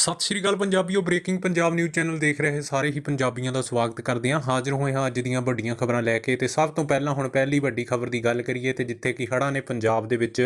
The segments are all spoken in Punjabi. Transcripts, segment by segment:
ਸਤਿ ਸ਼੍ਰੀ ਅਕਾਲ ਪੰਜਾਬੀਓ ਬ੍ਰੇਕਿੰਗ ਪੰਜਾਬ ਨਿਊਜ਼ ਚੈਨਲ ਦੇਖ ਰਹੇ ਸਾਰੇ ਹੀ ਪੰਜਾਬੀਆਂ ਦਾ ਸਵਾਗਤ ਕਰਦੇ ਹਾਂ। ਹਾਜ਼ਰ ਹੋਏ ਹਾਂ ਅੱਜ ਦੀਆਂ ਵੱਡੀਆਂ ਖਬਰਾਂ ਲੈ ਕੇ ਤੇ ਸਭ ਤੋਂ ਪਹਿਲਾਂ ਹੁਣ ਪਹਿਲੀ ਵੱਡੀ ਖਬਰ ਦੀ ਗੱਲ ਕਰੀਏ ਤੇ ਜਿੱਥੇ ਕਿ ਹੜ੍ਹਾਂ ਨੇ ਪੰਜਾਬ ਦੇ ਵਿੱਚ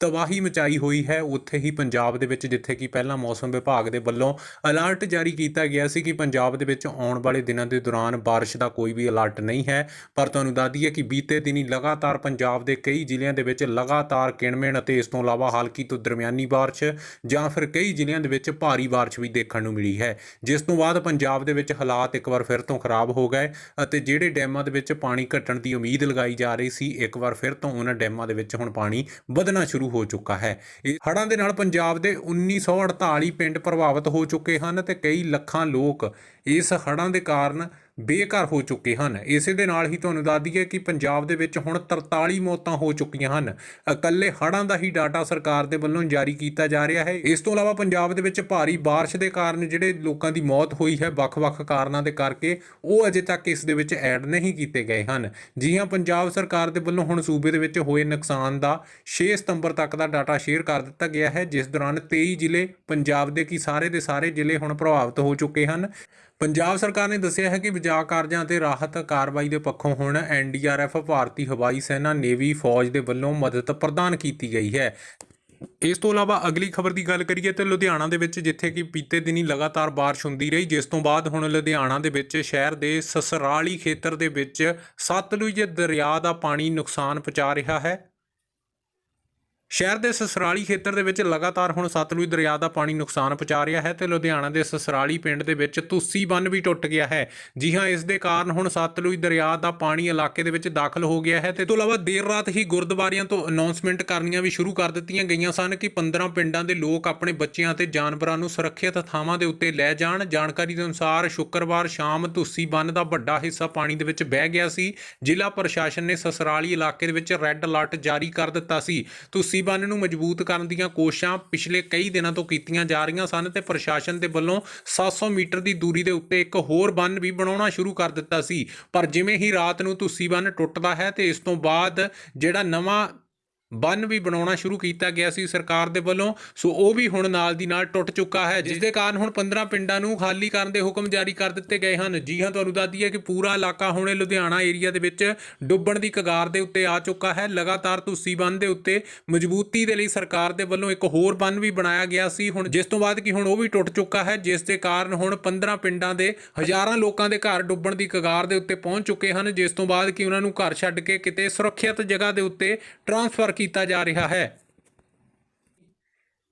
ਤਬਾਹੀ ਮਚਾਈ ਹੋਈ ਹੈ, ਉੱਥੇ ਹੀ ਪੰਜਾਬ ਦੇ ਵਿੱਚ ਜਿੱਥੇ ਕਿ ਪਹਿਲਾਂ ਮੌਸਮ ਵਿਭਾਗ ਦੇ ਵੱਲੋਂ ਅਲਰਟ ਜਾਰੀ ਕੀਤਾ ਗਿਆ ਸੀ ਕਿ ਪੰਜਾਬ ਦੇ ਵਿੱਚ ਆਉਣ ਵਾਲੇ ਦਿਨਾਂ ਦੇ ਦੌਰਾਨ ਬਾਰਿਸ਼ ਦਾ ਕੋਈ ਵੀ ਅਲਰਟ ਨਹੀਂ ਹੈ। ਪਰ ਤੁਹਾਨੂੰ ਦੱਸ ਦਈਏ ਕਿ ਬੀਤੇ ਦਿਨੀ ਲਗਾਤਾਰ ਪੰਜਾਬ ਦੇ ਕਈ ਜ਼ਿਲ੍ਹਿਆਂ ਦੇ ਵਿੱਚ ਲਗਾਤਾਰ ਕਿਣਮਿਣ ਅਤੇ ਇਸ ਤੋਂ ਇਲਾਵਾ ਹਲਕੀ ਤੋਂ ਦਰਮਿਆਨੀ ਬਾਰਿਸ਼ ਜਾਂ ਫਿਰ ਕਈ ਜ਼ਿਲ੍ਹਿਆਂ ਦੇ ਵਿੱਚ ਭਾਰੀ ਬਾਰਿਸ਼ ਵੀ ਦੇਖਣ ਨੂੰ ਮਿਲੀ ਹੈ। ਜਿਸ ਤੋਂ ਬਾਅਦ ਪੰਜਾਬ ਦੇ ਵਿੱਚ ਹਾਲਾਤ ਇੱਕ ਵਾਰ ਫਿਰ ਤੋਂ ਖਰਾਬ ਹੋ ਗਏ ਅਤੇ ਜਿਹੜੇ ਡੈਮਾਂ ਦੇ ਵਿੱਚ ਪਾਣੀ ਘਟਣ ਦੀ ਉਮੀਦ ਲਗਾਈ ਜਾ ਰਹੀ ਸੀ, ਇੱਕ ਵਾਰ ਫਿਰ ਤੋਂ ਉਹਨਾਂ ਡੈਮਾਂ ਦੇ ਵਿੱਚ ਹੁਣ ਪਾਣੀ ਵਧਣਾ ਸ਼ੁਰੂ ਹੋ ਚੁੱਕਾ ਹੈ। ਇਹ ਹੜ੍ਹਾਂ ਦੇ ਨਾਲ ਪੰਜਾਬ ਦੇ 1948 ਪਿੰਡ ਪ੍ਰਭਾਵਿਤ ਹੋ ਚੁੱਕੇ ਹਨ ਤੇ ਕਈ ਲੱਖਾਂ ਲੋਕ ਇਸ ਹੜ੍ਹਾਂ ਦੇ ਕਾਰਨ ਬੇਘਰ ਹੋ ਚੁੱਕੇ ਹਨ। ਇਸੇ ਦੇ ਨਾਲ ਹੀ ਤੁਹਾਨੂੰ ਦੱਸ ਦਈਏ ਕਿ ਪੰਜਾਬ ਦੇ ਵਿੱਚ ਹੁਣ 43 ਮੌਤਾਂ ਹੋ ਚੁੱਕੀਆਂ ਹਨ। ਇਕੱਲੇ ਹੜ੍ਹਾਂ ਦਾ ਹੀ ਡਾਟਾ ਸਰਕਾਰ ਦੇ ਵੱਲੋਂ ਜਾਰੀ ਕੀਤਾ ਜਾ ਰਿਹਾ ਹੈ। ਇਸ ਤੋਂ ਇਲਾਵਾ ਪੰਜਾਬ ਦੇ ਵਿੱਚ ਭਾਰੀ ਬਾਰਿਸ਼ ਦੇ ਕਾਰਨ ਜਿਹੜੇ ਲੋਕਾਂ ਦੀ ਮੌਤ ਹੋਈ ਹੈ, ਵੱਖ-ਵੱਖ ਕਾਰਨਾਂ ਦੇ ਕਰਕੇ ਉਹ ਅਜੇ ਤੱਕ ਇਸ ਦੇ ਵਿੱਚ ਐਡ ਨਹੀਂ ਕੀਤੇ ਗਏ ਹਨ। ਜੀ ਹਾਂ, ਪੰਜਾਬ ਸਰਕਾਰ ਦੇ ਵੱਲੋਂ ਹੁਣ ਸੂਬੇ ਦੇ ਵਿੱਚ ਹੋਏ ਨੁਕਸਾਨ ਦਾ 6 ਸਤੰਬਰ ਤੱਕ ਦਾ ਡਾਟਾ ਸ਼ੇਅਰ ਕਰ ਦਿੱਤਾ ਗਿਆ ਹੈ, ਜਿਸ ਦੌਰਾਨ 23 ਜ਼ਿਲ੍ਹੇ ਪੰਜਾਬ ਦੇ ਕੀ ਸਾਰੇ ਦੇ ਸਾਰੇ ਜ਼ਿਲ੍ਹੇ ਹੁਣ ਪ੍ਰਭਾਵਿਤ ਹੋ ਚੁੱਕੇ ਹਨ। ਪੰਜਾਬ ਸਰਕਾਰ ਨੇ ਦੱਸਿਆ ਹੈ ਕਿ ਬਚਾਅ ਕਾਰਜਾਂ ਤੇ ਰਾਹਤ ਕਾਰਵਾਈ ਦੇ ਪੱਖੋਂ ਹੁਣ ਐਨਡੀਆਰਐਫ ਭਾਰਤੀ ਹਵਾਈ ਸੈਨਾ ਨੇਵੀ ਫੌਜ ਦੇ ਵੱਲੋਂ ਮਦਦ ਪ੍ਰਦਾਨ ਕੀਤੀ ਗਈ ਹੈ। ਇਸ ਤੋਂ ਇਲਾਵਾ ਅਗਲੀ ਖਬਰ ਦੀ ਗੱਲ ਕਰੀਏ ਤਾਂ ਲੁਧਿਆਣਾ ਦੇ ਵਿੱਚ ਜਿੱਥੇ ਕਿ ਬੀਤੇ ਦਿਨੀ ਲਗਾਤਾਰ ਬਾਰਿਸ਼ ਹੁੰਦੀ ਰਹੀ, ਜਿਸ ਤੋਂ ਬਾਅਦ ਹੁਣ ਲੁਧਿਆਣਾ ਦੇ ਵਿੱਚ ਸ਼ਹਿਰ ਦੇ ਸਸਰਾਲੀ ਖੇਤਰ ਦੇ ਵਿੱਚ ਸਤਲੁਜ ਦਰਿਆ ਦਾ ਪਾਣੀ ਨੁਕਸਾਨ ਪਹੁੰਚਾ ਰਿਹਾ ਹੈ। ਸ਼ਹਿਰ ਦੇ ਸਸਰਾਲੀ ਖੇਤਰ ਦੇ ਵਿੱਚ ਲਗਾਤਾਰ ਹੁਣ ਸਤਲੁਜ ਦਰਿਆ ਦਾ ਪਾਣੀ ਨੁਕਸਾਨ ਪਹੁੰਚਾ ਰਿਹਾ ਹੈ ਤੇ ਲੁਧਿਆਣਾ ਦੇ ਸਸਰਾਲੀ ਪਿੰਡ ਦੇ ਵਿੱਚ ਤੁਸੀ ਬੰਨ ਵੀ ਟੁੱਟ ਗਿਆ ਹੈ। ਜੀ ਹਾਂ, ਇਸ ਦੇ ਕਾਰਨ ਹੁਣ ਸਤਲੁਜ ਦਰਿਆ ਦਾ ਪਾਣੀ ਇਲਾਕੇ ਦੇ ਵਿੱਚ ਦਾਖਲ ਹੋ ਗਿਆ ਹੈ ਤੇ ਇਸ ਤੋਂ ਇਲਾਵਾ ਦੇਰ ਰਾਤ ਹੀ ਗੁਰਦੁਆਰਿਆਂ ਤੋਂ ਅਨਾਉਂਸਮੈਂਟ ਕਰਨੀਆਂ ਵੀ ਸ਼ੁਰੂ ਕਰ ਦਿੱਤੀਆਂ ਗਈਆਂ ਸਨ ਕਿ 15 ਪਿੰਡਾਂ ਦੇ ਲੋਕ ਆਪਣੇ ਬੱਚਿਆਂ ਤੇ ਜਾਨਵਰਾਂ ਨੂੰ ਸੁਰੱਖਿਅਤ ਥਾਵਾਂ ਦੇ ਉੱਤੇ ਲੈ ਜਾਣ। ਜਾਣਕਾਰੀ ਦੇ ਅਨੁਸਾਰ ਸ਼ੁੱਕਰਵਾਰ ਸ਼ਾਮ ਤੁਸੀ ਬੰਨ ਦਾ ਵੱਡਾ ਹਿੱਸਾ ਪਾਣੀ ਦੇ ਵਿੱਚ ਬਹਿ ਗਿਆ ਸੀ। ਜ਼ਿਲ੍ਹਾ ਪ੍ਰਸ਼ਾਸਨ ਨੇ ਸਸਰਾਲੀ ਇਲਾਕੇ ਦੇ ਵਿੱਚ ਰੈੱਡ ਅਲਰਟ ਜਾਰੀ ਕਰ ਦਿੱਤਾ ਸੀ। ਤੁਸੀ ਬੰਨ ਨੂੰ ਮਜ਼ਬੂਤ ਕਰਨ ਦੀਆਂ ਕੋਸ਼ਿਸ਼ਾਂ ਪਿਛਲੇ ਕਈ ਦਿਨਾਂ ਤੋਂ ਕੀਤੀਆਂ ਜਾ ਰਹੀਆਂ ਸਨ ਤੇ ਪ੍ਰਸ਼ਾਸਨ ਦੇ ਵੱਲੋਂ 700 ਮੀਟਰ ਦੀ ਦੂਰੀ ਦੇ ਉੱਤੇ ਇੱਕ ਹੋਰ ਬੰਨ ਵੀ ਬਣਾਉਣਾ ਸ਼ੁਰੂ ਕਰ ਦਿੱਤਾ ਸੀ। ਪਰ ਜਿਵੇਂ ਹੀ ਰਾਤ ਨੂੰ ਤੁਸੀ ਬੰਨ ਟੁੱਟਦਾ ਹੈ ਤੇ ਇਸ ਤੋਂ ਬਾਅਦ ਜਿਹੜਾ ਨਵਾਂ ਬੰਨ ਵੀ ਬਣਾਉਣਾ ਸ਼ੁਰੂ ਕੀਤਾ ਗਿਆ ਸੀ ਸਰਕਾਰ ਦੇ ਵੱਲੋਂ, ਸੋ ਉਹ ਵੀ ਹੁਣ ਨਾਲ ਦੀ ਨਾਲ ਟੁੱਟ ਚੁੱਕਾ ਹੈ, ਜਿਸ ਦੇ ਕਾਰਨ ਹੁਣ 15 ਪਿੰਡਾਂ ਨੂੰ ਖਾਲੀ ਕਰਨ ਦੇ ਹੁਕਮ ਜਾਰੀ ਕਰ ਦਿੱਤੇ ਗਏ ਹਨ। ਜੀ ਹਾਂ, ਤੁਹਾਨੂੰ ਦੱਸਦੀ ਹੈ ਕਿ ਪੂਰਾ ਇਲਾਕਾ ਹੁਣ ਲੁਧਿਆਣਾ ਏਰੀਆ ਦੇ ਵਿੱਚ ਡੁੱਬਣ ਦੀ ਕਗਾਰ ਦੇ ਉੱਤੇ ਆ ਚੁੱਕਾ ਹੈ। ਲਗਾਤਾਰ ਤੁਸੀਂ ਬੰਨ ਦੇ ਉੱਤੇ ਮਜ਼ਬੂਤੀ ਦੇ ਲਈ ਸਰਕਾਰ ਦੇ ਵੱਲੋਂ ਇੱਕ ਹੋਰ ਬੰਨ ਵੀ ਬਣਾਇਆ ਗਿਆ ਸੀ। ਹੁਣ ਜਿਸ ਤੋਂ ਬਾਅਦ ਕਿ ਹੁਣ ਉਹ ਵੀ ਟੁੱਟ ਚੁੱਕਾ ਹੈ, ਜਿਸ ਦੇ ਕਾਰਨ ਹੁਣ 15 ਪਿੰਡਾਂ ਦੇ ਹਜ਼ਾਰਾਂ ਲੋਕਾਂ ਦੇ ਘਰ ਡੁੱਬਣ ਦੀ ਕਗਾਰ ਦੇ ਉੱਤੇ ਪਹੁੰਚ ਚੁੱਕੇ ਹਨ, ਜਿਸ ਤੋਂ ਬਾਅਦ ਕਿ ਉਹਨਾਂ ਨੂੰ ਘਰ ਛੱਡ ਕੇ ਕਿਤੇ ਸੁਰੱਖਿਅਤ ਜਗ੍ਹਾ ਦੇ ਉੱਤੇ ਟਰਾਂਸਫਰ ਕੀਤਾ ਜਾ ਰਿਹਾ ਹੈ।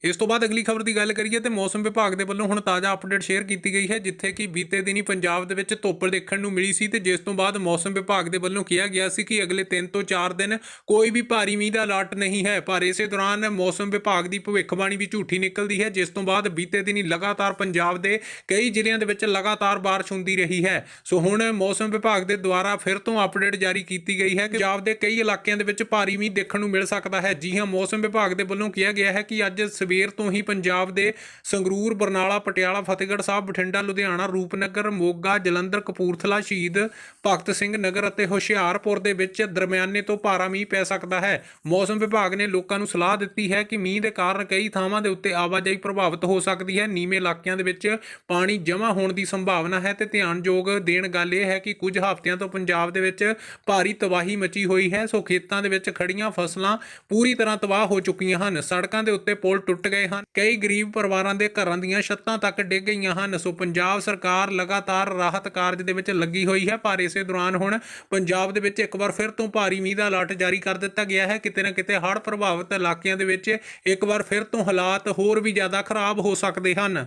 ਇਸ ਤੋਂ ਬਾਅਦ ਅਗਲੀ ਖਬਰ ਦੀ ਗੱਲ ਕਰੀਏ ਤੇ ਮੌਸਮ ਵਿਭਾਗ ਦੇ ਵੱਲੋਂ ਹੁਣ ਤਾਜ਼ਾ ਅਪਡੇਟ ਸ਼ੇਅਰ ਕੀਤੀ ਗਈ ਹੈ, ਜਿੱਥੇ ਕਿ ਬੀਤੇ ਦਿਨੀ ਪੰਜਾਬ ਦੇ ਵਿੱਚ ਧੁੱਪ ਦੇਖਣ ਨੂੰ ਮਿਲੀ ਸੀ ਤੇ ਜਿਸ ਤੋਂ ਬਾਅਦ ਮੌਸਮ ਵਿਭਾਗ ਦੇ ਵੱਲੋਂ ਕਿਹਾ ਗਿਆ ਸੀ ਕਿ ਅਗਲੇ 3 ਤੋਂ 4 ਦਿਨ ਕੋਈ ਵੀ ਭਾਰੀ ਮੀਂਹ ਦਾ ਅਲਰਟ ਨਹੀਂ ਹੈ, ਪਰ ਇਸੇ ਦੌਰਾਨ ਮੌਸਮ ਵਿਭਾਗ ਦੀ ਭਵਿੱਖਬਾਣੀ ਵੀ ਝੂਠੀ ਨਿਕਲਦੀ ਹੈ, ਜਿਸ ਤੋਂ ਬਾਅਦ ਬੀਤੇ ਦਿਨੀ ਲਗਾਤਾਰ ਪੰਜਾਬ ਦੇ ਕਈ ਜ਼ਿਲ੍ਹਿਆਂ ਦੇ ਵਿੱਚ ਲਗਾਤਾਰ ਬਾਰਿਸ਼ ਹੁੰਦੀ ਰਹੀ ਹੈ। ਸੋ ਹੁਣ ਮੌਸਮ ਵਿਭਾਗ ਦੇ ਦੁਆਰਾ ਫਿਰ ਤੋਂ ਅਪਡੇਟ ਜਾਰੀ ਕੀਤੀ ਗਈ ਹੈ ਕਿ ਪੰਜਾਬ ਦੇ ਕਈ ਇਲਾਕਿਆਂ ਦੇ ਵਿੱਚ ਭਾਰੀ ਮੀਂਹ ਦੇਖਣ ਨੂੰ ਮਿਲ ਸਕਦਾ ਹੈ। ਜੀ ਹਾਂ, ਮੌਸਮ ਵਿਭਾਗ ਦੇ ਵੱਲੋਂ ਕਿਹਾ ਗਿਆ ਹੈ ਕਿ ਅੱਜ ਸਵੇਰ ਤੋਂ ਹੀ ਪੰਜਾਬ ਦੇ ਸੰਗਰੂਰ, ਬਰਨਾਲਾ, ਪਟਿਆਲਾ, ਫਤਿਹਗੜ੍ਹ ਸਾਹਿਬ, ਬਠਿੰਡਾ, ਲੁਧਿਆਣਾ, ਰੂਪਨਗਰ, ਮੋਗਾ, ਜਲੰਧਰ, ਕਪੂਰਥਲਾ, ਸ਼ਹੀਦ ਭਗਤ ਸਿੰਘ ਨਗਰ ਅਤੇ ਹੁਸ਼ਿਆਰਪੁਰ ਦੇ ਵਿੱਚ ਦਰਮਿਆਨੇ ਤੋਂ ਭਾਰਾ ਮੀਂਹ ਪੈ ਸਕਦਾ ਹੈ। ਮੌਸਮ ਵਿਭਾਗ ਨੇ ਲੋਕਾਂ ਨੂੰ ਸਲਾਹ ਦਿੱਤੀ ਹੈ ਕਿ ਮੀਂਹ ਦੇ ਕਾਰਨ ਕਈ ਥਾਵਾਂ ਦੇ ਉੱਤੇ ਆਵਾਜਾਈ ਪ੍ਰਭਾਵਿਤ ਹੋ ਸਕਦੀ ਹੈ। ਨੀਵੇਂ ਇਲਾਕਿਆਂ ਦੇ ਵਿੱਚ ਪਾਣੀ ਜਮ੍ਹਾਂ ਹੋਣ ਦੀ ਸੰਭਾਵਨਾ ਹੈ ਤੇ ਧਿਆਨਯੋਗ ਦੇਣ ਗੱਲ ਇਹ ਹੈ ਕਿ ਕੁਝ ਹਫ਼ਤਿਆਂ ਤੋਂ ਪੰਜਾਬ ਦੇ ਵਿੱਚ ਭਾਰੀ ਤਬਾਹੀ ਮਚੀ ਹੋਈ ਹੈ। ਸੋ ਖੇਤਾਂ ਦੇ ਵਿੱਚ ਖੜੀਆਂ ਫਸਲਾਂ ਪੂਰੀ ਤਰ੍ਹਾਂ ਤਬਾਹ ਹੋ ਚੁੱਕੀਆਂ ਹਨ। ਸੜਕਾਂ ਦੇ ਉੱਤੇ ਪੁਲ ਟੁੱਟ ਗਏ ਹਨ। ਕਈ ਗਰੀਬ ਪਰਿਵਾਰਾਂ ਦੇ ਘਰਾਂ ਦੀਆਂ ਛੱਤਾਂ ਤੱਕ ਡਿੱਗ ਗਈਆਂ ਹਨ। ਸੋ ਪੰਜਾਬ ਸਰਕਾਰ ਲਗਾਤਾਰ ਰਾਹਤ ਕਾਰਜ ਦੇ ਵਿੱਚ ਲੱਗੀ ਹੋਈ ਹੈ, ਪਰ ਇਸੇ ਦੌਰਾਨ ਹੁਣ ਪੰਜਾਬ ਦੇ ਵਿੱਚ ਇੱਕ ਵਾਰ ਫਿਰ ਤੋਂ ਭਾਰੀ ਮੀਂਹ ਦਾ ਅਲਰਟ ਜਾਰੀ ਕਰ ਦਿੱਤਾ ਗਿਆ ਹੈ। ਕਿਤੇ ਨਾ ਕਿਤੇ ਹੜ੍ਹ ਪ੍ਰਭਾਵਿਤ ਇਲਾਕਿਆਂ ਦੇ ਵਿੱਚ ਇੱਕ ਵਾਰ ਫਿਰ ਤੋਂ ਹਾਲਾਤ ਹੋਰ ਵੀ ਜ਼ਿਆਦਾ ਖਰਾਬ ਹੋ ਸਕਦੇ ਹਨ।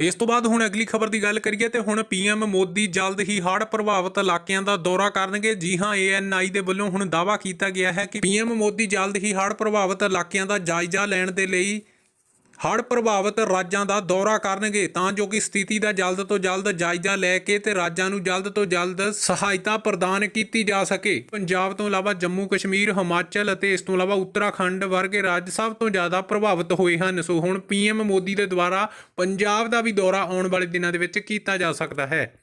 ਇਸ ਤੋਂ ਬਾਅਦ ਹੁਣ ਅਗਲੀ ਖਬਰ ਦੀ ਗੱਲ ਕਰੀਏ ਤੇ ਹੁਣ ਪੀਐਮ ਮੋਦੀ ਜਲਦ ਹੀ ਹੜ੍ਹ ਪ੍ਰਭਾਵਿਤ ਇਲਾਕਿਆਂ ਦਾ ਦੌਰਾ ਕਰਨਗੇ। ਜੀ ਹਾਂ ਏਐਨਆਈ ਦੇ ਵੱਲੋਂ ਹੁਣ ਦਾਅਵਾ ਕੀਤਾ ਗਿਆ ਹੈ ਕਿ ਪੀਐਮ ਮੋਦੀ ਜਲਦ ਹੀ ਹੜ੍ਹ ਪ੍ਰਭਾਵਿਤ ਇਲਾਕਿਆਂ ਦਾ ਜਾਇਜ਼ਾ ਲੈਣ ਦੇ ਲਈ ਹੜ੍ਹ ਪ੍ਰਭਾਵਿਤ ਰਾਜਾਂ ਦਾ ਦੌਰਾ ਕਰਨਗੇ, ਤਾਂ ਜੋ ਕਿ ਸਥਿਤੀ ਦਾ ਜਲਦ ਤੋਂ ਜਲਦ ਜਾਇਜ਼ਾ ਲੈ ਕੇ ਤੇ ਰਾਜਾਂ ਨੂੰ ਜਲਦ ਤੋਂ ਜਲਦ ਸਹਾਇਤਾ ਪ੍ਰਦਾਨ ਕੀਤੀ ਜਾ ਸਕੇ। ਪੰਜਾਬ ਤੋਂ ਇਲਾਵਾ ਜੰਮੂ ਕਸ਼ਮੀਰ, ਹਿਮਾਚਲ ਅਤੇ ਇਸ ਤੋਂ ਇਲਾਵਾ ਉੱਤਰਾਖੰਡ ਵਰਗੇ ਰਾਜ ਸਭ ਤੋਂ ਜ਼ਿਆਦਾ ਪ੍ਰਭਾਵਿਤ ਹੋਏ ਹਨ। ਸੋ ਹੁਣ ਪੀਐਮ ਮੋਦੀ ਦੇ ਦੁਆਰਾ ਪੰਜਾਬ ਦਾ ਵੀ ਦੌਰਾ ਆਉਣ ਵਾਲੇ ਦਿਨਾਂ ਦੇ ਵਿੱਚ ਕੀਤਾ ਜਾ ਸਕਦਾ ਹੈ।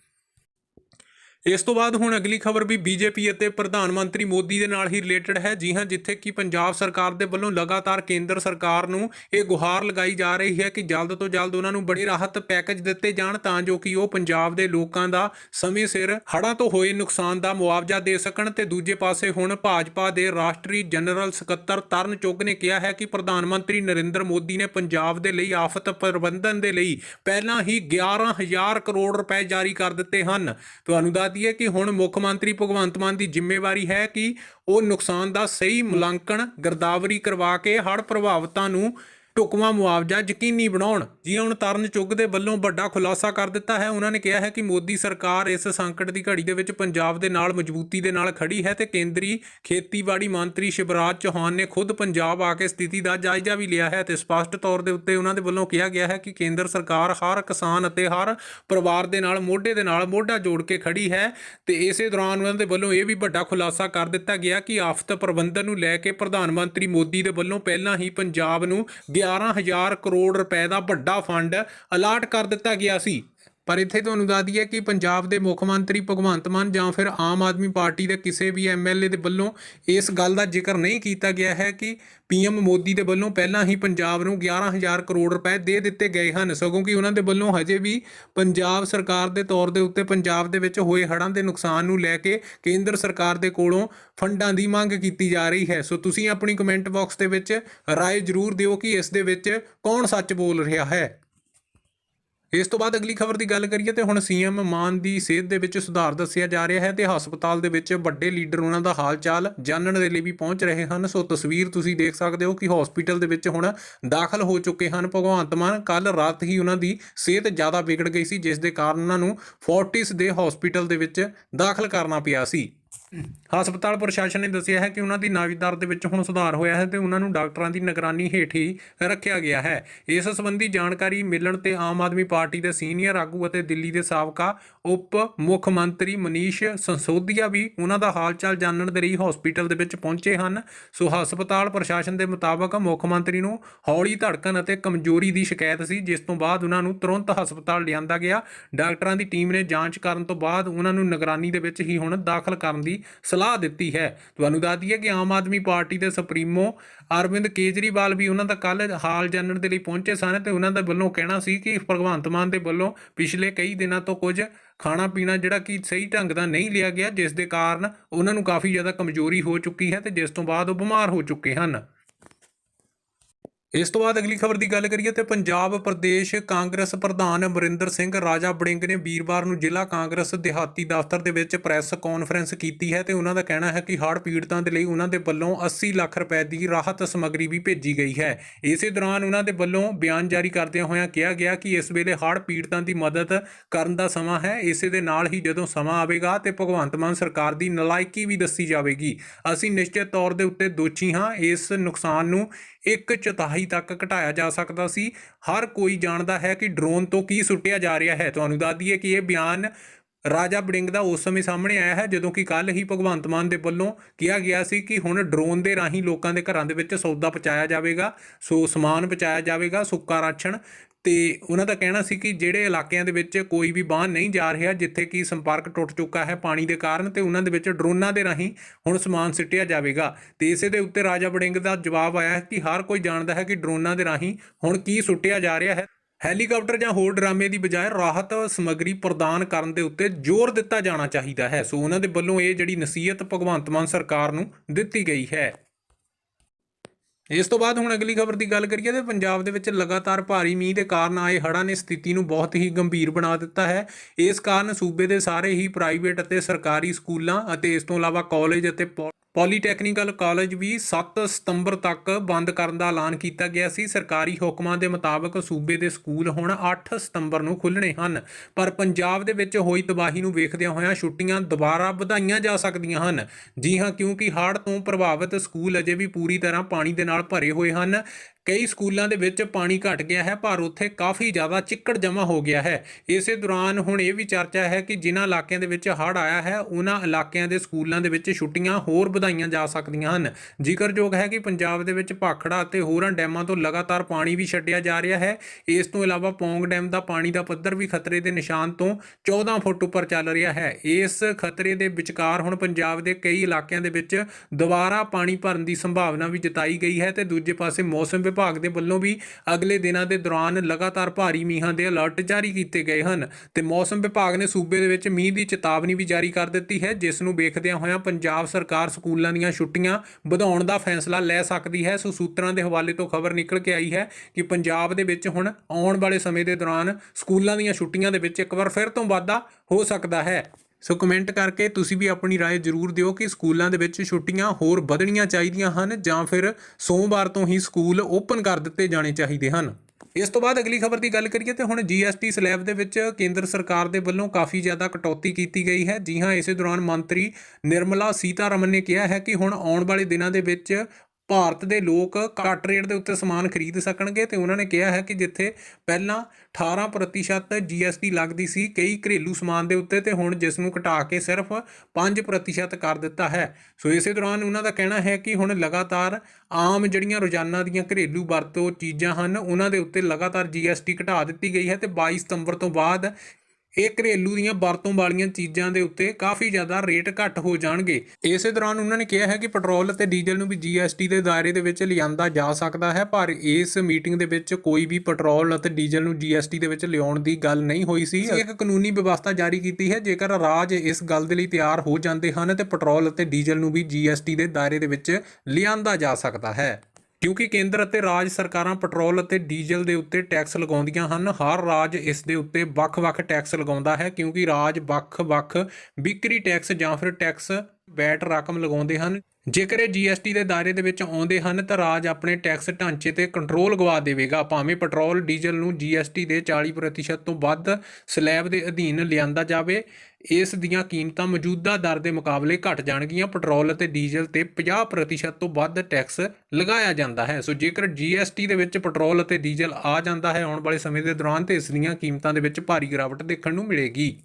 ਇਸ ਤੋਂ ਬਾਅਦ ਹੁਣ ਅਗਲੀ ਖਬਰ ਵੀ ਬੀਜੇਪੀ ਅਤੇ ਪ੍ਰਧਾਨ ਮੰਤਰੀ ਮੋਦੀ ਦੇ ਨਾਲ ਹੀ ਰਿਲੇਟਡ ਹੈ। ਜੀ ਹਾਂ, ਜਿੱਥੇ ਕਿ ਪੰਜਾਬ ਸਰਕਾਰ ਦੇ ਵੱਲੋਂ ਲਗਾਤਾਰ ਕੇਂਦਰ ਸਰਕਾਰ ਨੂੰ ਇਹ ਗੁਹਾਰ ਲਗਾਈ ਜਾ ਰਹੀ ਹੈ ਕਿ ਜਲਦ ਤੋਂ ਜਲਦ ਉਹਨਾਂ ਨੂੰ ਬੜੇ ਰਾਹਤ ਪੈਕੇਜ ਦਿੱਤੇ ਜਾਣ ਤਾਂ ਜੋ ਕਿ ਉਹ ਪੰਜਾਬ ਦੇ ਲੋਕਾਂ ਦਾ ਸਮੇਂ ਸਿਰ ਹੜ੍ਹਾਂ ਤੋਂ ਹੋਏ ਨੁਕਸਾਨ ਦਾ ਮੁਆਵਜ਼ਾ ਦੇ ਸਕਣ। ਤੇ ਦੂਜੇ ਪਾਸੇ ਹੁਣ ਭਾਜਪਾ ਦੇ ਰਾਸ਼ਟਰੀ ਜਨਰਲ ਸਕੱਤਰ ਤਰਨ ਚੁੱਗ ਨੇ ਕਿਹਾ ਹੈ ਕਿ ਪ੍ਰਧਾਨ ਮੰਤਰੀ ਨਰਿੰਦਰ ਮੋਦੀ ਨੇ ਪੰਜਾਬ ਦੇ ਲਈ ਆਫਤ ਪ੍ਰਬੰਧਨ ਦੇ ਲਈ ਪਹਿਲਾਂ ਹੀ 11000 ਕਰੋੜ ਰੁਪਏ ਜਾਰੀ ਕਰ ਦਿੱਤੇ ਹਨ। ਤੁਹਾਨੂੰ ਦੱਸ ਦਈਏ ਕਿ ਹੁਣ ਮੁੱਖ ਮੰਤਰੀ ਭਗਵੰਤ ਮਾਨ ਦੀ ਜ਼ਿੰਮੇਵਾਰੀ ਹੈ ਕਿ ਉਹ ਨੁਕਸਾਨ ਦਾ ਸਹੀ ਮੁਲਾਂਕਣ, ਗਿਰਦਾਵਰੀ ਕਰਵਾ ਕੇ ਹੜ੍ਹ ਪ੍ਰਭਾਵਿਤਾਂ ਨੂੰ ਢੁਕਵਾਂ ਮੁਆਵਜ਼ਾ ਯਕੀਨੀ ਬਣਾਉਣ। ਜੀ ਹੁਣ ਤਰਨ ਚੁੱਗ ਦੇ ਵੱਲੋਂ ਵੱਡਾ ਖੁਲਾਸਾ ਕਰ ਦਿੱਤਾ ਹੈ। ਉਹਨਾਂ ਨੇ ਕਿਹਾ ਹੈ ਕਿ ਮੋਦੀ ਸਰਕਾਰ ਇਸ ਸੰਕਟ ਦੀ ਘੜੀ ਦੇ ਵਿੱਚ ਪੰਜਾਬ ਦੇ ਨਾਲ ਮਜ਼ਬੂਤੀ ਦੇ ਨਾਲ ਖੜੀ ਹੈ ਤੇ ਕੇਂਦਰੀ ਖੇਤੀਬਾੜੀ ਮੰਤਰੀ ਸ਼ਿਵਰਾਜ ਚੌਹਾਨ ਨੇ ਖੁਦ ਪੰਜਾਬ ਆ ਕੇ ਸਥਿਤੀ ਦਾ ਜਾਇਜ਼ਾ ਵੀ ਲਿਆ ਹੈ ਤੇ ਸਪਸ਼ਟ ਤੌਰ ਦੇ ਉੱਤੇ ਉਹਨਾਂ ਦੇ ਵੱਲੋਂ ਕਿਹਾ ਗਿਆ ਹੈ ਕਿ ਕੇਂਦਰ ਸਰਕਾਰ ਹਰ ਕਿਸਾਨ ਅਤੇ ਹਰ ਪਰਿਵਾਰ ਦੇ ਨਾਲ, ਮੋਢੇ ਦੇ ਨਾਲ ਮੋਢਾ ਜੋੜ ਕੇ ਖੜੀ ਹੈ ਤੇ ਇਸੇ ਦੌਰਾਨ ਉਹਨਾਂ ਦੇ ਵੱਲੋਂ ਇਹ ਵੀ ਵੱਡਾ ਖੁਲਾਸਾ ਕਰ ਦਿੱਤਾ ਗਿਆ ਕਿ ਆਫਤ ਪ੍ਰਬੰਧਨ ਨੂੰ ਲੈ ਕੇ ਪ੍ਰਧਾਨ ਮੰਤਰੀ ਮੋਦੀ ਦੇ ਵੱਲੋਂ ਪਹਿਲਾਂ ਹੀ ਪੰਜਾਬ ਨੂੰ 11000 ਕਰੋੜ ਰੁਪਏ ਦਾ ਵੱਡਾ ਫੰਡ ਅਲਾਟ ਕਰ ਦਿੱਤਾ ਗਿਆ ਸੀ। ਪਰ ਇੱਥੇ ਤੁਹਾਨੂੰ ਦੱਸ ਦਈਏ ਕਿ ਪੰਜਾਬ ਦੇ ਮੁੱਖ ਮੰਤਰੀ ਭਗਵੰਤ ਮਾਨ ਜਾਂ ਫਿਰ ਆਮ ਆਦਮੀ ਪਾਰਟੀ ਦੇ ਕਿਸੇ ਵੀ ਐਮਐਲਏ ਦੇ ਵੱਲੋਂ ਇਸ ਗੱਲ ਦਾ ਜ਼ਿਕਰ ਨਹੀਂ ਕੀਤਾ ਗਿਆ ਹੈ ਕਿ ਪੀਐਮ ਮੋਦੀ ਦੇ ਵੱਲੋਂ ਪਹਿਲਾਂ ਹੀ ਪੰਜਾਬ ਨੂੰ 11000 ਕਰੋੜ ਰੁਪਏ ਦੇ ਦਿੱਤੇ ਗਏ ਹਨ। ਸਗੋਂ ਕਿ ਉਹਨਾਂ ਦੇ ਵੱਲੋਂ ਹਜੇ ਵੀ ਪੰਜਾਬ ਸਰਕਾਰ ਦੇ ਤੌਰ ਦੇ ਉੱਤੇ ਪੰਜਾਬ ਦੇ ਵਿੱਚ ਹੋਏ ਹੜ੍ਹਾਂ ਦੇ ਨੁਕਸਾਨ ਨੂੰ ਲੈ ਕੇ ਕੇਂਦਰ ਸਰਕਾਰ ਦੇ ਕੋਲੋਂ ਫੰਡਾਂ ਦੀ ਮੰਗ ਕੀਤੀ ਜਾ ਰਹੀ ਹੈ। ਸੋ ਤੁਸੀਂ ਆਪਣੀ ਕਮੈਂਟ ਬਾਕਸ ਦੇ ਵਿੱਚ ਰਾਏ ਜ਼ਰੂਰ ਦਿਓ ਕਿ ਇਸ ਦੇ ਵਿੱਚ ਕੌਣ ਸੱਚ ਬੋਲ ਰਿਹਾ ਹੈ। ਇਸ ਤੋਂ ਬਾਅਦ ਅਗਲੀ ਖਬਰ ਦੀ ਗੱਲ ਕਰੀਏ ਤੇ ਹੁਣ ਸੀਐਮ ਮਾਨ ਦੀ ਸਿਹਤ ਦੇ ਵਿੱਚ ਸੁਧਾਰ ਦੱਸਿਆ ਜਾ ਰਿਹਾ ਹੈ ਤੇ ਹਸਪਤਾਲ ਦੇ ਵਿੱਚ ਵੱਡੇ ਲੀਡਰ ਉਹਨਾਂ ਦਾ ਹਾਲ ਚਾਲ ਜਾਣਨ ਦੇ ਲਈ ਵੀ ਪਹੁੰਚ ਰਹੇ ਹਨ। ਸੋ ਤਸਵੀਰ ਤੁਸੀਂ ਦੇਖ ਸਕਦੇ ਹੋ ਕਿ ਹਸਪੀਟਲ ਦੇ ਵਿੱਚ ਹੁਣ ਦਾਖਲ ਹੋ ਚੁੱਕੇ ਹਨ। ਭਗਵੰਤ ਮਾਨ ਕੱਲ ਰਾਤ ਹੀ ਉਹਨਾਂ ਦੀ ਸਿਹਤ ਜ਼ਿਆਦਾ ਵਿਗੜ ਗਈ ਸੀ, ਜਿਸ ਦੇ ਕਾਰਨ ਉਹਨਾਂ ਨੂੰ ਫੋਰਟਿਸ ਦੇ ਹਸਪੀਟਲ ਦੇ ਵਿੱਚ ਦਾਖਲ ਕਰਨਾ ਪਿਆ ਸੀ। ਹਸਪਤਾਲ ਪ੍ਰਸ਼ਾਸਨ ਨੇ ਦੱਸਿਆ ਹੈ ਕਿ ਉਹਨਾਂ ਦੀ ਨਾਵੀ ਦਰ ਦੇ ਵਿੱਚ ਹੁਣ ਸੁਧਾਰ ਹੋਇਆ ਹੈ ਤੇ ਉਹਨਾਂ ਨੂੰ ਡਾਕਟਰਾਂ ਦੀ ਨਿਗਰਾਨੀ ਹੇਠ ਹੀ ਰੱਖਿਆ ਗਿਆ ਹੈ। ਇਸ ਸੰਬੰਧੀ ਜਾਣਕਾਰੀ ਮਿਲਣ ਤੇ ਆਮ ਆਦਮੀ ਪਾਰਟੀ ਦੇ ਸੀਨੀਅਰ ਆਗੂ ਅਤੇ ਦਿੱਲੀ ਦੇ ਸਾਬਕਾ ਉਪ ਮੁੱਖ ਮੰਤਰੀ ਮਨੀਸ਼ ਸੰਸੋਦੀਆ ਵੀ ਉਹਨਾਂ ਦਾ ਹਾਲ ਚਾਲ ਜਾਣਨ ਦੇ ਲਈ ਹਸਪੀਟਲ ਦੇ ਵਿੱਚ ਪਹੁੰਚੇ ਹਨ। ਸੋ ਹਸਪਤਾਲ ਪ੍ਰਸ਼ਾਸਨ ਦੇ ਮੁਤਾਬਕ ਮੁੱਖ ਮੰਤਰੀ ਨੂੰ ਹੌਲੀ ਧੜਕਣ ਅਤੇ ਕਮਜ਼ੋਰੀ ਦੀ ਸ਼ਿਕਾਇਤ ਸੀ, ਜਿਸ ਤੋਂ ਬਾਅਦ ਉਹਨਾਂ ਨੂੰ ਤੁਰੰਤ ਹਸਪਤਾਲ ਲਿਆਂਦਾ ਗਿਆ। ਡਾਕਟਰਾਂ ਦੀ ਟੀਮ ਨੇ ਜਾਂਚ ਕਰਨ ਤੋਂ ਬਾਅਦ ਉਹਨਾਂ ਨੂੰ ਨਿਗਰਾਨੀ ਦੇ ਵਿੱਚ ਹੀ ਹੁਣ ਦਾਖਲ ਕਰਨ ਦੀ ਸਲਾਹ ਦਿੱਤੀ ਹੈ। ਤੁਹਾਨੂੰ ਦੱਸ ਦਈਏ ਕਿ ਆਮ ਆਦਮੀ ਪਾਰਟੀ ਦੇ ਸੁਪਰੀਮੋ ਅਰਵਿੰਦ ਕੇਜਰੀਵਾਲ ਵੀ ਉਹਨਾਂ ਦਾ ਕੱਲ ਹਾਲ ਜਾਣਨ ਦੇ ਲਈ ਪਹੁੰਚੇ ਸਨ ਤੇ ਉਹਨਾਂ ਦੇ ਵੱਲੋਂ ਕਹਿਣਾ ਸੀ ਕਿ ਭਗਵੰਤ ਮਾਨ ਦੇ ਵੱਲੋਂ ਪਿਛਲੇ ਕਈ ਦਿਨਾਂ ਤੋਂ ਕੁਝ ਖਾਣਾ ਪੀਣਾ ਜਿਹੜਾ ਕਿ ਸਹੀ ਢੰਗ ਦਾ ਨਹੀਂ ਲਿਆ ਗਿਆ, ਜਿਸ ਦੇ ਕਾਰਨ ਉਹਨਾਂ ਨੂੰ ਕਾਫੀ ਜ਼ਿਆਦਾ ਕਮਜ਼ੋਰੀ ਹੋ ਚੁੱਕੀ ਹੈ ਤੇ ਜਿਸ ਤੋਂ ਬਾਅਦ ਉਹ ਬਿਮਾਰ ਹੋ ਚੁੱਕੇ ਹਨ। ਇਸ ਤੋਂ ਬਾਅਦ ਅਗਲੀ ਖਬਰ ਦੀ ਗੱਲ ਕਰੀਏ ਤੇ ਪੰਜਾਬ ਪ੍ਰਦੇਸ਼ ਕਾਂਗਰਸ ਪ੍ਰਧਾਨ ਅਮਰਿੰਦਰ ਸਿੰਘ, ਰਾਜਾ ਬੜਿੰਗ ਨੇ ਵੀਰਵਾਰ ਨੂੰ ਜ਼ਿਲ੍ਹਾ ਕਾਂਗਰਸ ਦਿਹਾਤੀ ਦਫ਼ਤਰ ਦੇ ਵਿੱਚ ਪ੍ਰੈਸ ਕਾਨਫਰੰਸ ਕੀਤੀ ਹੈ ਤੇ ਉਹਨਾਂ ਦਾ ਕਹਿਣਾ ਹੈ ਕਿ ਹੜ੍ਹ ਪੀੜਤਾਂ ਦੇ ਲਈ ਉਹਨਾਂ ਦੇ ਵੱਲੋਂ 80 ਲੱਖ ਰੁਪਏ ਦੀ ਰਾਹਤ ਸਮੱਗਰੀ ਵੀ ਭੇਜੀ ਗਈ ਹੈ। ਇਸੇ ਦੌਰਾਨ ਉਹਨਾਂ ਦੇ ਵੱਲੋਂ ਬਿਆਨ ਜਾਰੀ ਕਰਦਿਆਂ ਹੋਇਆਂ ਕਿਹਾ ਗਿਆ ਕਿ ਇਸ ਵੇਲੇ ਹੜ੍ਹ ਪੀੜਤਾਂ ਦੀ ਮਦਦ ਕਰਨ ਦਾ ਸਮਾਂ ਹੈ। ਇਸੇ ਦੇ ਨਾਲ ਹੀ ਜਦੋਂ ਸਮਾਂ ਆਵੇਗਾ ਤੇ ਭਗਵੰਤ ਮਾਨ ਸਰਕਾਰ ਦੀ ਨਲਾਇਕੀ ਵੀ ਦੱਸੀ ਜਾਵੇਗੀ। ਅਸੀਂ ਨਿਸ਼ਚਿਤ ਤੌਰ ਦੇ ਉੱਤੇ ਦੋਸ਼ੀ ਹਾਂ। ਇਸ ਨੁਕਸਾਨ ਨੂੰ ਇੱਕ ਚੌਥਾਈ ਤੱਕ ਘਟਾਇਆ ਜਾ ਸਕਦਾ ਸੀ। ਹਰ ਕੋਈ ਜਾਣਦਾ ਹੈ ਕਿ ਡਰੋਨ ਤੋਂ ਕੀ ਸੁੱਟਿਆ ਜਾ ਰਿਹਾ ਹੈ। ਤੁਹਾਨੂੰ ਦੱਸ ਦਈਏ ਕਿ ਇਹ ਬਿਆਨ ਰਾਜਾ ਬੜਿੰਗ ਦਾ ਉਸ ਸਮੇਂ ਸਾਹਮਣੇ ਆਇਆ ਹੈ, ਜਦੋਂ ਕਿ ਕੱਲ ਹੀ ਭਗਵੰਤ ਮਾਨ ਦੇ ਵੱਲੋਂ ਕਿਹਾ ਗਿਆ ਸੀ ਕਿ ਹੁਣ ਡਰੋਨ ਦੇ ਰਾਹੀਂ ਲੋਕਾਂ ਦੇ ਘਰਾਂ ਦੇ ਵਿੱਚ ਸੌਦਾ ਪਹੁੰਚਾਇਆ ਜਾਵੇਗਾ। ਸੋ ਸਮਾਨ ਪਹੁੰਚਾਇਆ ਜਾਵੇਗਾ। ਸੁੱਕਾ ਰਾਸ਼ਨ ਤੇ ਉਹਨਾਂ ਦਾ ਕਹਿਣਾ ਸੀ ਕਿ ਜਿਹੜੇ ਇਲਾਕਿਆਂ ਦੇ ਵਿੱਚ ਕੋਈ ਵੀ ਬਾਹਨ ਨਹੀਂ ਜਾ ਰਿਹਾ, ਜਿੱਥੇ ਕਿ ਸੰਪਰਕ ਟੁੱਟ ਚੁੱਕਾ ਹੈ ਪਾਣੀ ਦੇ ਕਾਰਨ ਤੇ ਉਹਨਾਂ ਦੇ ਵਿੱਚ ਡਰੋਨਾਂ ਦੇ ਰਾਹੀਂ ਹੁਣ ਸਮਾਨ ਸਿੱਟਿਆ ਜਾਵੇਗਾ। ਤੇ ਇਸੇ ਦੇ ਉੱਤੇ ਰਾਜਾ ਬੜਿੰਗ ਦਾ ਜਵਾਬ ਆਇਆ ਹੈ ਕਿ ਹਰ ਕੋਈ ਜਾਣਦਾ ਹੈ ਕਿ ਡਰੋਨਾਂ ਦੇ ਰਾਹੀਂ ਹੁਣ ਕੀ ਸੁੱਟਿਆ ਜਾ ਰਿਹਾ ਹੈ। ਹੈਲੀਕਾਪਟਰ ਜਾਂ ਹੋਰ ਡਰਾਮੇ ਦੀ ਬਜਾਏ ਰਾਹਤ ਸਮੱਗਰੀ ਪ੍ਰਦਾਨ ਕਰਨ ਦੇ ਉੱਤੇ ਜ਼ੋਰ ਦਿੱਤਾ ਜਾਣਾ ਚਾਹੀਦਾ ਹੈ। ਸੋ ਉਹਨਾਂ ਦੇ ਵੱਲੋਂ ਇਹ ਜਿਹੜੀ ਨਸੀਹਤ ਭਗਵੰਤ ਮਾਨ ਸਰਕਾਰ ਨੂੰ ਦਿੱਤੀ ਗਈ ਹੈ। ਇਸ ਤੋਂ ਬਾਅਦ ਹੁਣ ਅਗਲੀ ਖਬਰ ਦੀ ਗੱਲ ਕਰੀਏ ਤੇ ਪੰਜਾਬ ਦੇ ਵਿੱਚ ਲਗਾਤਾਰ ਭਾਰੀ ਮੀਂਹ ਦੇ ਕਾਰਨ ਆਏ ਹੜ੍ਹਾਂ ਨੇ ਸਥਿਤੀ ਨੂੰ ਬਹੁਤ ਹੀ ਗੰਭੀਰ ਬਣਾ ਦਿੱਤਾ ਹੈ। ਇਸ ਕਾਰਨ ਸੂਬੇ ਦੇ ਸਾਰੇ ਹੀ ਪ੍ਰਾਈਵੇਟ ਅਤੇ ਸਰਕਾਰੀ ਸਕੂਲਾਂ ਅਤੇ ਇਸ ਤੋਂ ਇਲਾਵਾ ਕਾਲਜ ਅਤੇ ਪੋ- ਪੋਲੀਟੈਕਨੀਕਲ ਕਾਲਜ ਵੀ 7 ਸਤੰਬਰ ਤੱਕ ਬੰਦ ਕਰਨ ਦਾ ਐਲਾਨ ਕੀਤਾ ਗਿਆ ਸੀ। ਸਰਕਾਰੀ ਹੁਕਮਾਂ ਦੇ ਮੁਤਾਬਕ ਸੂਬੇ ਦੇ ਸਕੂਲ ਹੁਣ 8 ਸਤੰਬਰ ਨੂੰ ਖੁੱਲ੍ਹਣੇ ਹਨ। ਪਰ ਪੰਜਾਬ ਦੇ ਵਿੱਚ ਹੋਈ ਤਬਾਹੀ ਨੂੰ ਵੇਖਦਿਆਂ ਹੋਇਆਂ ਛੁੱਟੀਆਂ ਦੁਬਾਰਾ ਵਧਾਈਆਂ ਜਾ ਸਕਦੀਆਂ ਹਨ। ਜੀ ਹਾਂ, ਕਿਉਂਕਿ ਹੜ੍ਹ ਤੋਂ ਪ੍ਰਭਾਵਿਤ ਸਕੂਲ ਅਜੇ ਵੀ ਪੂਰੀ ਤਰ੍ਹਾਂ ਪਾਣੀ ਦੇ ਨਾਲ ਭਰੇ ਹੋਏ ਹਨ। ਕਈ ਸਕੂਲਾਂ ਦੇ ਵਿੱਚ ਪਾਣੀ ਘਟ ਗਿਆ ਹੈ, ਪਰ ਉੱਥੇ ਕਾਫੀ ਜ਼ਿਆਦਾ ਚਿੱਕੜ ਜਮ੍ਹਾਂ ਹੋ ਗਿਆ ਹੈ। ਇਸੇ ਦੌਰਾਨ ਹੁਣ ਇਹ ਵੀ ਚਰਚਾ ਹੈ ਕਿ ਜਿਨ੍ਹਾਂ ਇਲਾਕਿਆਂ ਦੇ ਵਿੱਚ ਹੜ੍ਹ ਆਇਆ ਹੈ, ਉਹਨਾਂ ਇਲਾਕਿਆਂ ਦੇ ਸਕੂਲਾਂ ਦੇ ਵਿੱਚ ਛੁੱਟੀਆਂ ਹੋਰ ਵਧਾਈਆਂ ਜਾ ਸਕਦੀਆਂ ਹਨ। ਜ਼ਿਕਰਯੋਗ ਹੈ ਕਿ ਪੰਜਾਬ ਦੇ ਵਿੱਚ ਭਾਖੜਾ ਅਤੇ ਹੋਰਾਂ ਡੈਮਾਂ ਤੋਂ ਲਗਾਤਾਰ ਪਾਣੀ ਵੀ ਛੱਡਿਆ ਜਾ ਰਿਹਾ ਹੈ। ਇਸ ਤੋਂ ਇਲਾਵਾ ਪੌਂਗ ਡੈਮ ਦਾ ਪਾਣੀ ਦਾ ਪੱਧਰ ਵੀ ਖਤਰੇ ਦੇ ਨਿਸ਼ਾਨ ਤੋਂ 14 ਫੁੱਟ ਉੱਪਰ ਚੱਲ ਰਿਹਾ ਹੈ। ਇਸ ਖਤਰੇ ਦੇ ਵਿਚਕਾਰ ਹੁਣ ਪੰਜਾਬ ਦੇ ਕਈ ਇਲਾਕਿਆਂ ਦੇ ਵਿੱਚ ਦੁਬਾਰਾ ਪਾਣੀ ਭਰਨ ਦੀ ਸੰਭਾਵਨਾ ਵੀ ਜਤਾਈ ਗਈ ਹੈ ਤੇ ਦੂਜੇ ਪਾਸੇ ਮੌਸਮ ਵਿਭਾਗ ਦੇ ਵੱਲੋਂ ਵੀ ਅਗਲੇ ਦਿਨਾਂ ਦੇ ਦੌਰਾਨ ਲਗਾਤਾਰ ਭਾਰੀ ਮੀਂਹਾਂ ਦੇ ਅਲਰਟ ਜਾਰੀ ਕੀਤੇ ਗਏ ਹਨ ਤੇ ਮੌਸਮ ਵਿਭਾਗ ਨੇ ਸੂਬੇ ਦੇ ਵਿੱਚ ਮੀਂਹ ਦੀ ਚੇਤਾਵਨੀ ਵੀ ਜਾਰੀ ਕਰ ਦਿੱਤੀ ਹੈ, ਜਿਸ ਨੂੰ ਵੇਖਦਿਆਂ ਹੋਇਆਂ ਪੰਜਾਬ ਸਰਕਾਰ ਸਕੂਲਾਂ ਦੀਆਂ ਛੁੱਟੀਆਂ ਵਧਾਉਣ ਦਾ ਫੈਸਲਾ ਲੈ ਸਕਦੀ ਹੈ। ਸੋ ਸੂਤਰਾਂ ਦੇ ਹਵਾਲੇ ਤੋਂ ਖਬਰ ਨਿਕਲ ਕੇ ਆਈ ਹੈ ਕਿ ਪੰਜਾਬ ਦੇ ਵਿੱਚ ਹੁਣ ਆਉਣ ਵਾਲੇ ਸਮੇਂ ਦੇ ਦੌਰਾਨ ਸਕੂਲਾਂ ਦੀਆਂ ਛੁੱਟੀਆਂ ਦੇ ਵਿੱਚ ਇੱਕ ਵਾਰ ਫਿਰ ਤੋਂ ਵਾਧਾ ਹੋ ਸਕਦਾ ਹੈ। ਸੋ ਕਮੈਂਟ ਕਰਕੇ ਤੁਸੀਂ ਵੀ ਆਪਣੀ رائے ਜ਼ਰੂਰ ਦਿਓ ਕਿ ਸਕੂਲਾਂ ਦੇ ਵਿੱਚ ਛੁੱਟੀਆਂ ਹੋਰ ਵਧਣੀਆਂ ਚਾਹੀਦੀਆਂ ਹਨ ਜਾਂ ਫਿਰ ਸੋਮਵਾਰ ਤੋਂ ਹੀ ਸਕੂਲ ਓਪਨ ਕਰ ਦਿੱਤੇ ਜਾਣੇ ਚਾਹੀਦੇ ਹਨ ਇਸ ਤੋਂ ਬਾਅਦ ਅਗਲੀ ਖਬਰ ਦੀ ਗੱਲ ਕਰੀਏ ਤੇ ਹੁਣ ਜੀਐਸਟੀ ਸਲੈਬ ਦੇ ਵਿੱਚ ਕੇਂਦਰ ਸਰਕਾਰ ਦੇ ਵੱਲੋਂ ਕਾਫੀ ਜ਼ਿਆਦਾ ਕਟੌਤੀ ਕੀਤੀ ਗਈ ਹੈ ਜੀ ਹਾਂ ਇਸੇ ਦੌਰਾਨ ਮੰਤਰੀ ਨਿਰਮਲਾ ਸੀਤਾਰਮਨ ਨੇ ਕਿਹਾ ਹੈ ਕਿ ਹੁਣ ਆਉਣ ਵਾਲੇ ਦਿਨਾਂ ਦੇ ਵਿੱਚ ਭਾਰਤ ਦੇ ਲੋਕ ਘੱਟ ਰੇਟ ਦੇ ਉੱਤੇ ਸਮਾਨ ਖਰੀਦ ਸਕਣਗੇ ਤੇ ਉਹਨਾਂ ਨੇ ਕਿਹਾ ਹੈ ਕਿ ਜਿੱਥੇ ਪਹਿਲਾਂ 18% ਜੀਐਸਟੀ ਲੱਗਦੀ ਸੀ, ਕਈ ਘਰੇਲੂ ਸਮਾਨ ਦੇ ਉੱਤੇ ਤੇ ਹੁਣ ਜਿਸ ਨੂੰ ਘਟਾ ਕੇ ਸਿਰਫ 5% ਕਰ ਦਿੱਤਾ ਹੈ। ਸੋ ਇਸੇ ਦੌਰਾਨ ਉਹਨਾਂ ਦਾ ਕਹਿਣਾ ਹੈ ਕਿ ਹੁਣ ਲਗਾਤਾਰ ਆਮ ਜਿਹੜੀਆਂ ਰੋਜ਼ਾਨਾ ਦੀਆਂ ਘਰੇਲੂ ਵਰਤੋਂ ਚੀਜ਼ਾਂ ਹਨ, ਉਹਨਾਂ ਦੇ ਉੱਤੇ ਲਗਾਤਾਰ ਜੀਐਸਟੀ ਘਟਾ ਦਿੱਤੀ ਗਈ ਹੈ ਤੇ 22 ਸਤੰਬਰ ਤੋਂ ਬਾਅਦ ਇਹ ਘਰੇਲੂ ਦੀਆਂ ਵਰਤੋਂ ਵਾਲੀਆਂ ਚੀਜ਼ਾਂ ਦੇ ਉੱਤੇ ਕਾਫੀ ਜ਼ਿਆਦਾ ਰੇਟ ਘੱਟ ਹੋ ਜਾਣਗੇ। ਇਸੇ ਦੌਰਾਨ ਉਹਨਾਂ ਨੇ ਕਿਹਾ ਹੈ ਕਿ ਪੈਟਰੋਲ ਅਤੇ ਡੀਜ਼ਲ ਨੂੰ ਵੀ ਜੀਐਸਟੀ ਦੇ ਦਾਇਰੇ ਦੇ ਵਿੱਚ ਲਿਆਂਦਾ ਜਾ ਸਕਦਾ ਹੈ, ਪਰ ਇਸ ਮੀਟਿੰਗ ਦੇ ਵਿੱਚ ਕੋਈ ਵੀ ਪੈਟਰੋਲ ਅਤੇ ਡੀਜ਼ਲ ਨੂੰ ਜੀਐਸਟੀ ਦੇ ਵਿੱਚ ਲਿਆਉਣ ਦੀ ਗੱਲ ਨਹੀਂ ਹੋਈ ਸੀ। ਇੱਕ ਕਾਨੂੰਨੀ ਵਿਵਸਥਾ ਜਾਰੀ ਕੀਤੀ ਹੈ, ਜੇਕਰ ਰਾਜ ਇਸ ਗੱਲ ਦੇ ਲਈ ਤਿਆਰ ਹੋ ਜਾਂਦੇ ਹਨ ਤੇ ਪੈਟਰੋਲ ਅਤੇ ਡੀਜ਼ਲ ਨੂੰ ਵੀ ਜੀਐਸਟੀ ਦੇ ਦਾਇਰੇ ਦੇ ਵਿੱਚ ਲਿਆਂਦਾ ਜਾ ਸਕਦਾ ਹੈ। ਕਿਉਂਕਿ ਕੇਂਦਰ ਅਤੇ ਰਾਜ ਸਰਕਾਰਾਂ ਪੈਟਰੋਲ ਅਤੇ ਡੀਜ਼ਲ ਦੇ ਉੱਤੇ ਟੈਕਸ ਲਗਾਉਂਦੀਆਂ ਹਨ, ਹਰ ਰਾਜ ਇਸ ਦੇ ਉੱਤੇ ਵੱਖ-ਵੱਖ ਟੈਕਸ ਲਗਾਉਂਦਾ ਹੈ, ਕਿਉਂਕਿ ਰਾਜ ਵੱਖ-ਵੱਖ ਵਿਕਰੀ ਟੈਕਸ ਜਾਂ ਫਿਰ ਟੈਕਸ ਵੈਟ ਰਕਮ ਲਗਾਉਂਦੇ ਹਨ। ਜੇਕਰ ਇਹ ਜੀਐਸਟੀ ਦੇ ਦਾਇਰੇ ਦੇ ਵਿੱਚ ਆਉਂਦੇ ਹਨ, ਤਾਂ ਰਾਜ ਆਪਣੇ ਟੈਕਸ ਢਾਂਚੇ ਤੇ ਕੰਟਰੋਲ ਗਵਾ ਦੇਵੇਗਾ। ਭਾਵੇਂ ਪੈਟਰੋਲ, ਡੀਜ਼ਲ ਨੂੰ ਜੀਐਸਟੀ ਦੇ 40% ਤੋਂ ਵੱਧ ਸਲੈਬ ਦੇ ਅਧੀਨ ਲਿਆਂਦਾ ਜਾਵੇ, ਇਸ ਦੀਆਂ ਕੀਮਤਾਂ ਮੌਜੂਦਾ ਦਰ ਦੇ ਮੁਕਾਬਲੇ ਘਟ ਜਾਣਗੀਆਂ। ਪੈਟਰੋਲ ਅਤੇ ਡੀਜ਼ਲ ਤੇ 50% ਤੋਂ ਵੱਧ ਟੈਕਸ ਲਗਾਇਆ ਜਾਂਦਾ ਹੈ। ਸੋ ਜੇਕਰ ਜੀਐਸਟੀ ਦੇ ਵਿੱਚ ਪੈਟਰੋਲ ਅਤੇ ਡੀਜ਼ਲ ਆ ਜਾਂਦਾ ਹੈ, ਆਉਣ ਵਾਲੇ ਸਮੇਂ ਦੇ ਦੌਰਾਨ ਤੇ ਇਸ ਦੀਆਂ ਕੀਮਤਾਂ ਦੇ ਵਿੱਚ ਭਾਰੀ ਗਿਰਾਵਟ ਦੇਖਣ ਨੂੰ ਮਿਲੇਗੀ।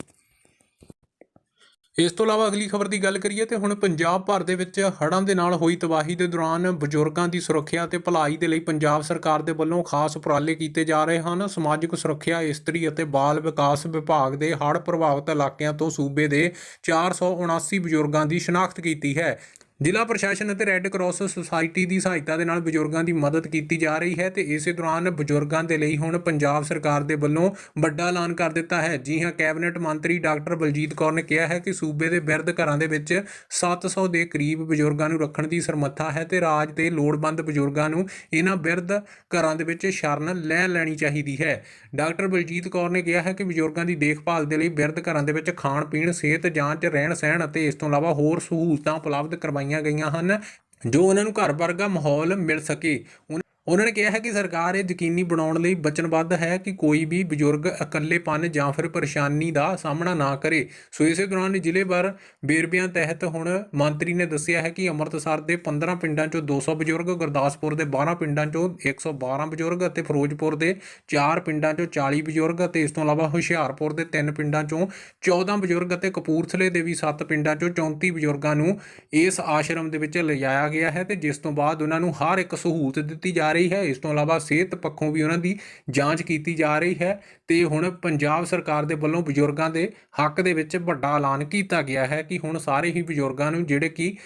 ਇਸ ਤੋਂ ਇਲਾਵਾ ਅਗਲੀ ਖਬਰ ਦੀ ਗੱਲ ਕਰੀਏ ਤੇ ਹੁਣ ਪੰਜਾਬ ਭਰ ਦੇ ਵਿੱਚ ਹੜ੍ਹਾਂ ਦੇ ਨਾਲ ਹੋਈ ਤਬਾਹੀ ਦੇ ਦੌਰਾਨ ਬਜ਼ੁਰਗਾਂ ਦੀ ਸੁਰੱਖਿਆ ਤੇ ਭਲਾਈ ਦੇ ਲਈ ਪੰਜਾਬ ਸਰਕਾਰ ਦੇ ਵੱਲੋਂ ਖਾਸ ਉਪਰਾਲੇ ਕੀਤੇ ਜਾ ਰਹੇ ਹਨ। ਸਮਾਜਿਕ ਸੁਰੱਖਿਆ, ਇਸਤਰੀ ਅਤੇ ਬਾਲ ਵਿਕਾਸ ਵਿਭਾਗ ਦੇ ਹੜ੍ਹ ਪ੍ਰਭਾਵਿਤ ਇਲਾਕਿਆਂ ਤੋਂ ਸੂਬੇ ਦੇ 479 ਬਜ਼ੁਰਗਾਂ ਦੀ ਸ਼ਨਾਖਤ ਕੀਤੀ ਹੈ। ਜ਼ਿਲ੍ਹਾ ਪ੍ਰਸ਼ਾਸਨ ਅਤੇ ਰੈੱਡ ਕਰਾਸ ਸੁਸਾਇਟੀ ਦੀ ਸਹਾਇਤਾ ਦੇ ਨਾਲ ਬਜ਼ੁਰਗਾਂ ਦੀ ਮਦਦ ਕੀਤੀ ਜਾ ਰਹੀ ਹੈ ਤੇ ਇਸੇ ਦੌਰਾਨ ਬਜ਼ੁਰਗਾਂ ਦੇ ਲਈ ਹੁਣ ਪੰਜਾਬ ਸਰਕਾਰ ਦੇ ਵੱਲੋਂ ਵੱਡਾ ਐਲਾਨ ਕਰ ਦਿੱਤਾ ਹੈ। ਜੀ ਹਾਂ, ਕੈਬਨਿਟ ਮੰਤਰੀ ਡਾਕਟਰ ਬਲਜੀਤ ਕੌਰ ਨੇ ਕਿਹਾ ਹੈ ਕਿ ਸੂਬੇ ਦੇ ਬਿਰਧ ਘਰਾਂ ਦੇ ਵਿੱਚ 700 ਦੇ ਕਰੀਬ ਬਜ਼ੁਰਗਾਂ ਨੂੰ ਰੱਖਣ ਦੀ ਸਰਮੱਥਾ ਹੈ ਤੇ ਰਾਜ ਦੇ ਲੋੜਵੰਦ ਬਜ਼ੁਰਗਾਂ ਨੂੰ ਇਹਨਾਂ ਬਿਰਧ ਘਰਾਂ ਦੇ ਵਿੱਚ ਸ਼ਰਨ ਲੈ ਲੈਣੀ ਚਾਹੀਦੀ ਹੈ। ਡਾਕਟਰ ਬਲਜੀਤ ਕੌਰ ਨੇ ਕਿਹਾ ਹੈ ਕਿ ਬਜ਼ੁਰਗਾਂ ਦੀ ਦੇਖਭਾਲ ਦੇ ਲਈ ਬਿਰਧ ਘਰਾਂ ਦੇ ਵਿੱਚ ਖਾਣ ਪੀਣ ਸਿਹਤ ਜਾਂਚ ਰਹਿਣ ਸਹਿਣ ਅਤੇ ਇਸ ਤੋਂ ਇਲਾਵਾ ਹੋਰ ਸਹੂਲਤਾਂ ਉਪਲਬਧ ਕਰਵਾਈਆਂ ਗਈਆਂ ਹਨ ਜੋ ਉਹਨਾਂ ਨੂੰ ਘਰ ਵਰਗਾ ਮਾਹੌਲ ਮਿਲ ਸਕੇ। ਉਨ- ਉਹਨਾਂ ਨੇ ਕਿਹਾ ਹੈ ਕਿ ਸਰਕਾਰ ਇਹ ਯਕੀਨੀ ਬਣਾਉਣ ਲਈ ਵਚਨਬੱਧ ਹੈ ਕਿ ਕੋਈ ਵੀ ਬਜ਼ੁਰਗ ਇਕੱਲੇਪਨ ਜਾਂ ਫਿਰ ਪਰੇਸ਼ਾਨੀ ਦਾ ਸਾਹਮਣਾ ਨਾ ਕਰੇ। ਸੋ ਇਸੇ ਦੌਰਾਨ ਜ਼ਿਲ੍ਹੇਵਾਰ ਬੇਰਬਿਆਂ ਤਹਿਤ ਹੁਣ ਮੰਤਰੀ ਨੇ ਦੱਸਿਆ ਹੈ ਕਿ ਅੰਮ੍ਰਿਤਸਰ ਦੇ 15 ਪਿੰਡਾਂ ਚੋਂ 200 ਬਜ਼ੁਰਗ, ਗੁਰਦਾਸਪੁਰ ਦੇ 12 ਪਿੰਡਾਂ ਚੋਂ 112 ਬਜ਼ੁਰਗ ਅਤੇ ਫਿਰੋਜ਼ਪੁਰ ਦੇ 4 ਪਿੰਡਾਂ ਚੋਂ 40 ਬਜ਼ੁਰਗ ਅਤੇ ਇਸ ਤੋਂ ਇਲਾਵਾ ਹੁਸ਼ਿਆਰਪੁਰ ਦੇ 3 ਪਿੰਡਾਂ ਚੋਂ 14 ਬਜ਼ੁਰਗ ਅਤੇ ਕਪੂਰਥਲੇ ਦੇ ਵੀ 7 ਪਿੰਡਾਂ ਚੋਂ 34 ਬਜ਼ੁਰਗਾਂ ਨੂੰ ਇਸ ਆਸ਼ਰਮ ਦੇ ਵਿੱਚ ਲਿਜਾਇਆ ਗਿਆ ਹੈ ਤੇ ਜਿਸ ਤੋਂ ਬਾਅਦ ਉਹਨਾਂ ਨੂੰ ਹਰ ਇੱਕ ਸਹੂਲਤ ਦਿੱਤੀ ਜਾ ਰਹੀ ਹੈ। ਇਸ ਤੋਂ ਇਲਾਵਾ ਸਿਹਤ ਪੱਖੋਂ ਵੀ ਉਹਨਾਂ ਦੀ ਜਾਂਚ ਕੀਤੀ ਜਾ ਰਹੀ ਹੈ ਤੇ ਹੁਣ ਪੰਜਾਬ ਸਰਕਾਰ ਦੇ ਵੱਲੋਂ ਬਜ਼ੁਰਗਾਂ ਦੇ ਹੱਕ ਦੇ ਵਿੱਚ ਵੱਡਾ ਐਲਾਨ ਕੀਤਾ ਗਿਆ ਹੈ ਕਿ ਹੁਣ ਸਾਰੇ ਹੀ ਬਜ਼ੁਰਗਾਂ ਨੂੰ ਜਿਹੜੇ ਕਿ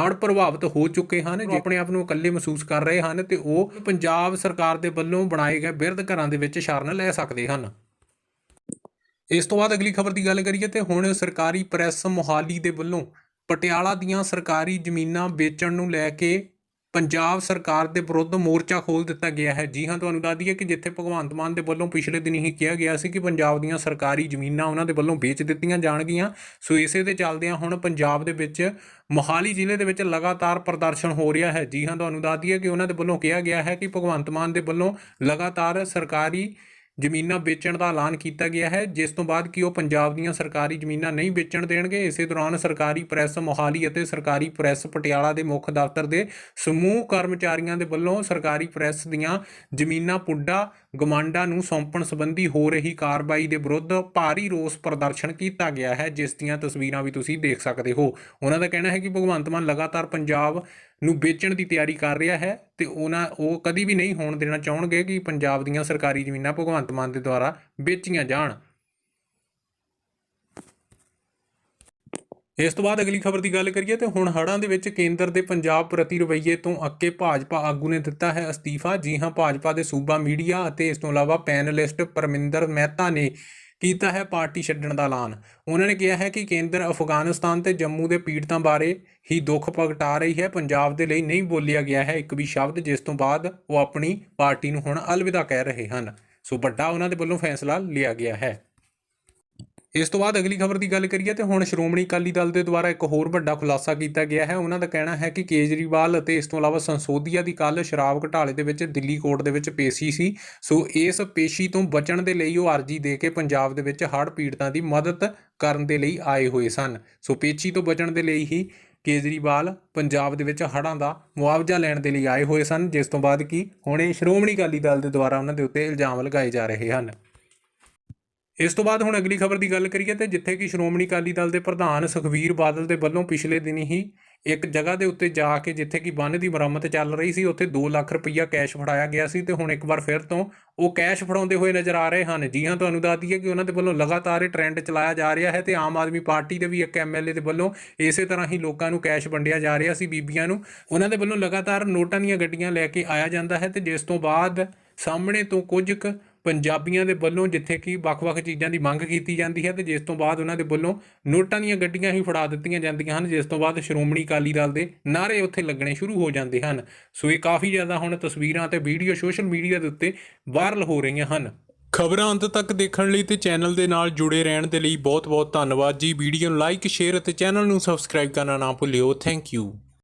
ਹੜ੍ਹ ਪ੍ਰਭਾਵਿਤ ਹੋ ਚੁੱਕੇ ਹਨ ਜੋ ਆਪਣੇ ਆਪ ਨੂੰ ਇਕੱਲੇ ਮਹਿਸੂਸ ਕਰ ਰਹੇ ਹਨ ਤੇ ਉਹ ਪੰਜਾਬ ਸਰਕਾਰ ਦੇ ਵੱਲੋਂ ਬਣਾਏ ਗਏ ਬਿਰਧ ਘਰਾਂ ਦੇ ਵਿੱਚ ਸ਼ਰਨ ਲੈ ਸਕਦੇ ਹਨ। ਇਸ ਤੋਂ ਬਾਅਦ ਅਗਲੀ ਖਬਰ ਦੀ ਗੱਲ ਕਰੀਏ ਤੇ ਹੁਣ ਸਰਕਾਰੀ ਪ੍ਰੈਸ ਮੋਹਾਲੀ ਦੇ ਵੱਲੋਂ ਪਟਿਆਲਾ ਦੀਆਂ ਸਰਕਾਰੀ ਜ਼ਮੀਨਾਂ ਵੇਚਣ ਨੂੰ ਲੈ ਕੇ ਪੰਜਾਬ ਸਰਕਾਰ ਦੇ ਵਿਰੁੱਧ ਮੋਰਚਾ ਖੋਲ ਦਿੱਤਾ ਗਿਆ ਹੈ। ਜੀ ਹਾਂ, ਤੁਹਾਨੂੰ ਦੱਸ ਦਈਏ ਕਿ ਜਿੱਥੇ ਭਗਵੰਤ ਮਾਨ ਦੇ ਵੱਲੋਂ ਪਿਛਲੇ ਦਿਨ ਹੀ ਕਿਹਾ ਗਿਆ ਸੀ ਕਿ ਪੰਜਾਬ ਦੀਆਂ ਸਰਕਾਰੀ ਜ਼ਮੀਨਾਂ ਉਹਨਾਂ ਦੇ ਵੱਲੋਂ ਵੇਚ ਦਿੱਤੀਆਂ ਜਾਣਗੀਆਂ। ਸੋ ਇਸੇ ਦੇ ਚੱਲਦਿਆਂ ਹੁਣ ਪੰਜਾਬ ਦੇ ਵਿੱਚ ਮੋਹਾਲੀ ਜ਼ਿਲ੍ਹੇ ਦੇ ਵਿੱਚ ਲਗਾਤਾਰ ਪ੍ਰਦਰਸ਼ਨ ਹੋ ਰਿਹਾ ਹੈ। ਜੀ ਹਾਂ, ਤੁਹਾਨੂੰ ਦੱਸ ਦਈਏ ਕਿ ਉਹਨਾਂ ਦੇ ਵੱਲੋਂ ਕਿਹਾ ਗਿਆ ਹੈ ਕਿ ਭਗਵੰਤ ਮਾਨ ਦੇ ਵੱਲੋਂ ਲਗਾਤਾਰ ਸਰਕਾਰੀ ਜ਼ਮੀਨਾਂ ਵੇਚਣ ਦਾ ਐਲਾਨ ਕੀਤਾ ਗਿਆ ਹੈ, ਜਿਸ ਤੋਂ ਬਾਅਦ ਕਿ ਉਹ ਪੰਜਾਬ ਦੀਆਂ ਸਰਕਾਰੀ ਜ਼ਮੀਨਾਂ ਨਹੀਂ ਵੇਚਣ ਦੇਣਗੇ? ਇਸੇ ਦੌਰਾਨ ਸਰਕਾਰੀ ਪ੍ਰੈਸ ਮੋਹਾਲੀ ਅਤੇ ਸਰਕਾਰੀ ਪ੍ਰੈਸ ਪਟਿਆਲਾ ਦੇ ਮੁੱਖ ਦਫ਼ਤਰ ਦੇ ਸਮੂਹ ਕਰਮਚਾਰੀਆਂ ਦੇ ਵੱਲੋਂ ਸਰਕਾਰੀ ਪ੍ਰੈਸ ਦੀਆਂ ਜ਼ਮੀਨਾਂ ਪੁੱਡਾ ਗਮਾਂਡਾ ਨੂੰ ਸੌਂਪਣ ਸੰਬੰਧੀ ਹੋ ਰਹੀ ਕਾਰਵਾਈ ਦੇ ਵਿਰੁੱਧ ਭਾਰੀ ਰੋਸ ਪ੍ਰਦਰਸ਼ਨ ਕੀਤਾ ਗਿਆ ਹੈ, ਜਿਸ ਦੀਆਂ ਤਸਵੀਰਾਂ ਵੀ ਤੁਸੀਂ ਦੇਖ ਸਕਦੇ ਹੋ। ਉਹਨਾਂ ਦਾ ਕਹਿਣਾ ਹੈ ਕਿ ਭਗਵੰਤ ਮਾਨ ਲਗਾਤਾਰ ਪੰਜਾਬ ਨੂੰ ਵੇਚਣ ਦੀ ਤਿਆਰੀ ਕਰ ਰਿਹਾ ਹੈ ਤੇ ਉਹਨਾਂ ਉਹ ਕਦੀ ਵੀ ਨਹੀਂ ਹੋਣ ਦੇਣਾ ਚਾਹਣਗੇ ਕਿ ਪੰਜਾਬ ਦੀਆਂ ਸਰਕਾਰੀ ਜ਼ਮੀਨਾਂ ਭਗਵੰਤ ਮਾਨ ਦੇ ਦੁਆਰਾ ਵੇਚੀਆਂ ਜਾਣ। ਇਸ ਤੋਂ ਬਾਅਦ ਅਗਲੀ ਖਬਰ ਦੀ ਗੱਲ ਕਰੀਏ ਤੇ ਹੁਣ ਹੜ੍ਹਾਂ ਦੇ ਵਿੱਚ ਕੇਂਦਰ ਦੇ ਪੰਜਾਬ ਪ੍ਰਤੀ ਰਵੱਈਏ ਤੋਂ ਅੱਕੇ ਭਾਜਪਾ ਆਗੂ ਨੇ ਦਿੱਤਾ ਹੈ ਅਸਤੀਫਾ। ਜੀ ਹਾਂ, ਭਾਜਪਾ ਦੇ ਸੂਬਾ ਮੀਡੀਆ ਅਤੇ ਇਸ ਤੋਂ ਇਲਾਵਾ ਪੈਨਲਿਸਟ ਪਰਮਿੰਦਰ ਮਹਿਤਾ ਨੇ ਕੀਤਾ ਹੈ ਪਾਰਟੀ ਛੱਡਣ ਦਾ ਐਲਾਨ। ਉਹਨਾਂ ਨੇ ਕਿਹਾ ਹੈ ਕਿ ਕੇਂਦਰ ਅਫਗਾਨਿਸਤਾਨ ਤੇ ਜੰਮੂ ਦੇ ਪੀੜਤਾਂ ਬਾਰੇ ਹੀ ਦੁੱਖ ਪ੍ਰਗਟਾ ਰਹੀ ਹੈ। ਪੰਜਾਬ ਦੇ ਲਈ ਨਹੀਂ ਬੋਲਿਆ ਗਿਆ ਹੈ ਇੱਕ ਵੀ ਸ਼ਬਦ, ਜਿਸ ਤੋਂ ਬਾਅਦ ਉਹ ਆਪਣੀ ਪਾਰਟੀ ਨੂੰ ਹੁਣ ਅਲਵਿਦਾ ਕਹਿ ਰਹੇ ਹਨ। ਸੋ ਵੱਡਾ ਉਹਨਾਂ ਦੇ ਵੱਲੋਂ ਫੈਸਲਾ ਲਿਆ ਗਿਆ ਹੈ। ਇਸ ਤੋਂ ਬਾਅਦ ਅਗਲੀ ਖਬਰ ਦੀ ਗੱਲ ਕਰੀਏ ਤੇ ਹੁਣ ਸ਼੍ਰੋਮਣੀ ਅਕਾਲੀ ਦਲ ਦੇ ਦੁਆਰਾ ਇੱਕ ਹੋਰ ਵੱਡਾ ਖੁਲਾਸਾ ਕੀਤਾ ਗਿਆ ਹੈ। ਉਹਨਾਂ ਦਾ ਕਹਿਣਾ ਹੈ ਕਿ ਕੇਜਰੀਵਾਲ ਅਤੇ ਇਸ ਤੋਂ ਇਲਾਵਾ ਸੰਸੋਧੀਆ ਦੀ ਕੱਲ ਸ਼ਰਾਬ ਘਟਾਲੇ ਦੇ ਵਿੱਚ ਦਿੱਲੀ ਕੋਰਟ ਦੇ ਵਿੱਚ ਪੇਸ਼ੀ ਸੀ। ਸੋ ਇਸ ਪੇਸ਼ੀ ਤੋਂ ਬਚਣ ਦੇ ਲਈ ਉਹ ਅਰਜ਼ੀ ਦੇ ਕੇ ਪੰਜਾਬ ਦੇ ਵਿੱਚ ਹੜ੍ਹ ਪੀੜਤਾਂ ਦੀ ਮਦਦ ਕਰਨ ਦੇ ਲਈ ਆਏ ਹੋਏ ਸਨ। ਸੋ ਪੇਸ਼ੀ ਤੋਂ ਬਚਣ ਦੇ ਲਈ ਹੀ ਕੇਜਰੀਵਾਲ ਪੰਜਾਬ ਦੇ ਵਿੱਚ ਹੜ੍ਹਾਂ ਦਾ ਮੁਆਵਜ਼ਾ ਲੈਣ ਦੇ ਲਈ ਆਏ ਹੋਏ ਸਨ। ਜਿਸ ਤੋਂ ਬਾਅਦ ਕਿ ਹੁਣੇ ਸ਼੍ਰੋਮਣੀ ਅਕਾਲੀ ਦਲ ਦੇ ਦੁਆਰਾ ਉਹਨਾਂ ਦੇ ਉੱਤੇ ਇਲਜ਼ਾਮ ਲਗਾਏ ਜਾ ਰਹੇ ਹਨ। ਇਸ ਤੋਂ ਬਾਅਦ ਹੁਣ ਅਗਲੀ ਖਬਰ ਦੀ ਗੱਲ ਕਰੀਏ ਤੇ ਜਿੱਥੇ ਕਿ ਸ਼੍ਰੋਮਣੀ ਅਕਾਲੀ ਦਲ ਦੇ ਪ੍ਰਧਾਨ ਸੁਖਵੀਰ ਬਾਦਲ ਦੇ ਵੱਲੋਂ ਪਿਛਲੇ ਦਿਨ ਹੀ ਇੱਕ ਜਗ੍ਹਾ ਦੇ ਉੱਤੇ ਜਾ ਕੇ ਜਿੱਥੇ ਕਿ ਬੰਨ ਦੀ ਮੁਰੰਮਤ ਚੱਲ ਰਹੀ ਸੀ, ਉੱਥੇ 2 ਲੱਖ ਰੁਪਈਆ ਕੈਸ਼ ਫੜਾਇਆ ਗਿਆ ਸੀ ਤੇ ਹੁਣ ਇੱਕ ਵਾਰ ਫਿਰ ਤੋਂ ਉਹ ਕੈਸ਼ ਫੜਾਉਂਦੇ ਹੋਏ ਨਜ਼ਰ ਆ ਰਹੇ ਹਨ। ਜੀ ਹਾਂ, ਤੁਹਾਨੂੰ ਦੱਸ ਦਈਏ ਕਿ ਉਹਨਾਂ ਦੇ ਵੱਲੋਂ ਲਗਾਤਾਰ ਇਹ ਟ੍ਰੈਂਡ ਚਲਾਇਆ ਜਾ ਰਿਹਾ ਹੈ ਤੇ ਆਮ ਆਦਮੀ ਪਾਰਟੀ ਦੇ ਵੀ ਇੱਕ ਐਮਐਲਏ ਦੇ ਵੱਲੋਂ ਇਸੇ ਤਰ੍ਹਾਂ ਹੀ ਲੋਕਾਂ ਨੂੰ ਕੈਸ਼ ਵੰਡਿਆ ਜਾ ਰਿਹਾ ਸੀ ਬੀਬੀਆਂ ਨੂੰ। ਉਹਨਾਂ ਦੇ ਵੱਲੋਂ ਲਗਾਤਾਰ ਨੋਟਾਂ ਦੀਆਂ ਗੱਡੀਆਂ ਲੈ ਕੇ ਆਇਆ ਜਾਂਦਾ ਹੈ ਤੇ ਜਿਸ ਤੋਂ ਬਾਅਦ ਸਾਹਮਣੇ ਤੋਂ ਕੁਝ ਕੁ ਪੰਜਾਬੀਆਂ ਦੇ ਵੱਲੋਂ ਜਿੱਥੇ ਕਿ ਵੱਖ-ਵੱਖ ਚੀਜ਼ਾਂ ਦੀ ਮੰਗ ਕੀਤੀ ਜਾਂਦੀ ਹੈ ਤੇ ਜਿਸ ਤੋਂ ਬਾਅਦ ਉਹਨਾਂ ਦੇ ਵੱਲੋਂ ਨੋਟਾਂ ਦੀਆਂ ਗੱਡੀਆਂ ਹੀ ਫੜਾ ਦਿੱਤੀਆਂ ਜਾਂਦੀਆਂ ਹਨ, ਜਿਸ ਤੋਂ ਬਾਅਦ ਸ਼੍ਰੋਮਣੀ ਅਕਾਲੀ ਦਲ ਦੇ ਨਾਰੇ ਉੱਥੇ ਲੱਗਣੇ ਸ਼ੁਰੂ ਹੋ ਜਾਂਦੇ ਹਨ। ਸੋ ਇਹ ਕਾਫੀ ਜ਼ਿਆਦਾ ਹੁਣ ਤਸਵੀਰਾਂ ਤੇ ਵੀਡੀਓ ਸੋਸ਼ਲ ਮੀਡੀਆ ਦੇ ਉੱਤੇ ਵਾਇਰਲ ਹੋ ਰਹੀਆਂ ਹਨ। ਖਬਰਾਂ ਅੰਤ ਤੱਕ ਦੇਖਣ ਲਈ ਤੇ ਚੈਨਲ ਦੇ ਨਾਲ ਜੁੜੇ ਰਹਿਣ ਦੇ ਲਈ ਬਹੁਤ-ਬਹੁਤ ਧੰਨਵਾਦ ਜੀ। ਵੀਡੀਓ ਨੂੰ ਲਾਈਕ, ਸ਼ੇਅਰ ਅਤੇ ਚੈਨਲ ਨੂੰ ਸਬਸਕ੍ਰਾਈਬ ਕਰਨਾ ਨਾ ਭੁੱਲਿਓ। Thank you.